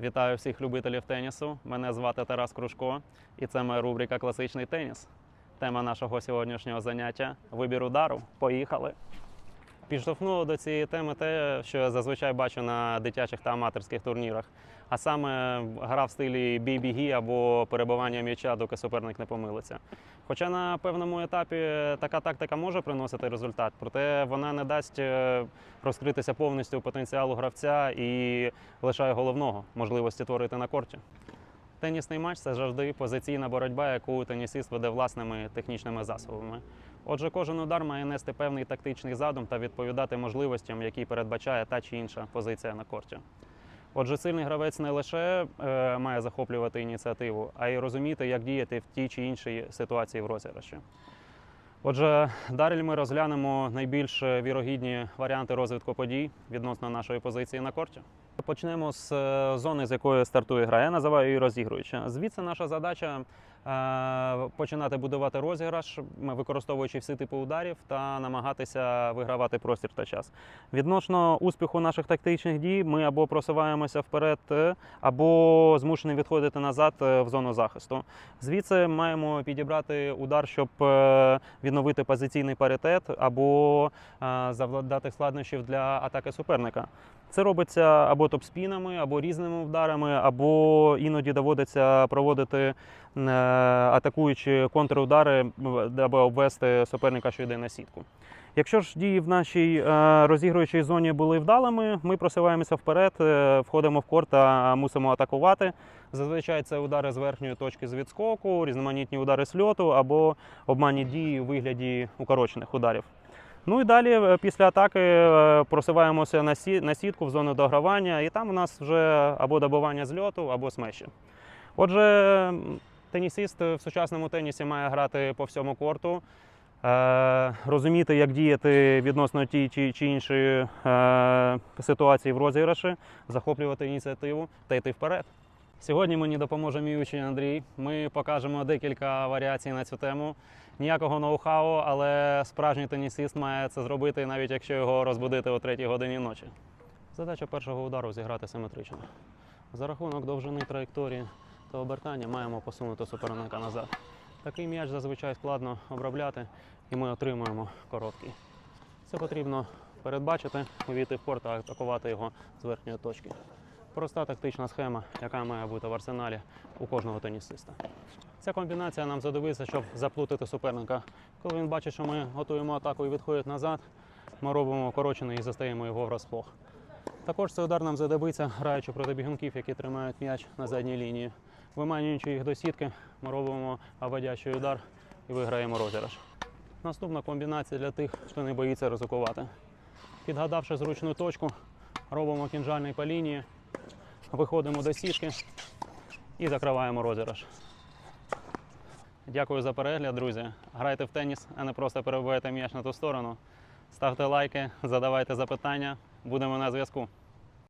Вітаю всіх любителів тенісу. Мене звати Тарас Кружко, і це моя рубрика Класичний теніс. Тема нашого сьогоднішнього заняття вибір удару. Поїхали. Підштовхнуло до цієї теми те, що я зазвичай бачу на дитячих та аматорських турнірах, а саме гра в стилі бій-біги або перебування м'яча, доки суперник не помилиться. Хоча на певному етапі така тактика може приносити результат, проте вона не дасть е, розкритися повністю потенціалу гравця і лишає головного можливості творити на корті. Тенісний матч це завжди позиційна боротьба, яку тенісіст веде власними технічними засобами. Отже, кожен удар має нести певний тактичний задум та відповідати можливостям, які передбачає та чи інша позиція на корті. Отже, сильний гравець не лише е, має захоплювати ініціативу, а й розуміти, як діяти в тій чи іншій ситуації в розіграші. Отже, далі ми розглянемо найбільш вірогідні варіанти розвитку подій відносно нашої позиції на корті. Почнемо з е, зони, з якої стартує гра. Я називаю її розігруюча. Звідси наша задача е, починати будувати розіграш, використовуючи всі типи ударів та намагатися вигравати простір та час. Відносно успіху наших тактичних дій, ми або просуваємося вперед, е, або змушені відходити назад в зону захисту. Звідси маємо підібрати удар, щоб відновити позиційний паритет або завдати складнощів для атаки суперника. Це робиться або топ-спінами, або різними ударами, або іноді доводиться проводити е, атакуючи контрудари, аби обвести суперника, що йде на сітку. Якщо ж дії в нашій е, розігруючій зоні були вдалими, ми просуваємося вперед, е, входимо в корт та мусимо атакувати. Зазвичай це удари з верхньої точки з відскоку, різноманітні удари з льоту або обманні дії у вигляді укорочених ударів. Ну і далі, е, після атаки, е, просуваємося на, сі, на сітку в зону догравання, і там у нас вже або добивання з льоту, або смеші. Отже, тенісіст в сучасному тенісі має грати по всьому корту, е, розуміти, як діяти відносно тій чи, іншої ситуації в розіграші, захоплювати ініціативу та йти вперед. Сьогодні мені допоможе мій учень Андрій. Ми покажемо декілька варіацій на цю тему. Ніякого ноу-хау, але справжній тенісіст має це зробити, навіть якщо його розбудити о 3 годині ночі. Задача першого удару зіграти симетрично. За рахунок довжини траєкторії та обертання маємо посунути суперника назад. Такий м'яч зазвичай складно обробляти, і ми отримуємо короткий. Це потрібно передбачити, увійти в корт та атакувати його з верхньої точки. Проста тактична схема, яка має бути в арсеналі у кожного тенісиста. Ця комбінація нам задивиться, щоб заплутати суперника. Коли він бачить, що ми готуємо атаку і відходить назад, ми робимо корочений і застаємо його врасплох. Також цей удар нам задобиться, граючи проти бігунків, які тримають м'яч на задній лінії. Виманюючи їх до сітки, ми робимо обводящий удар і виграємо розіграш. Наступна комбінація для тих, хто не боїться ризикувати. Підгадавши зручну точку, робимо кінжальний по лінії, виходимо до сітки і закриваємо розіграш. Дякую за перегляд, друзі. Грайте в теніс, а не просто перебуваєте м'яч на ту сторону. Ставте лайки, задавайте запитання. Будемо на зв'язку.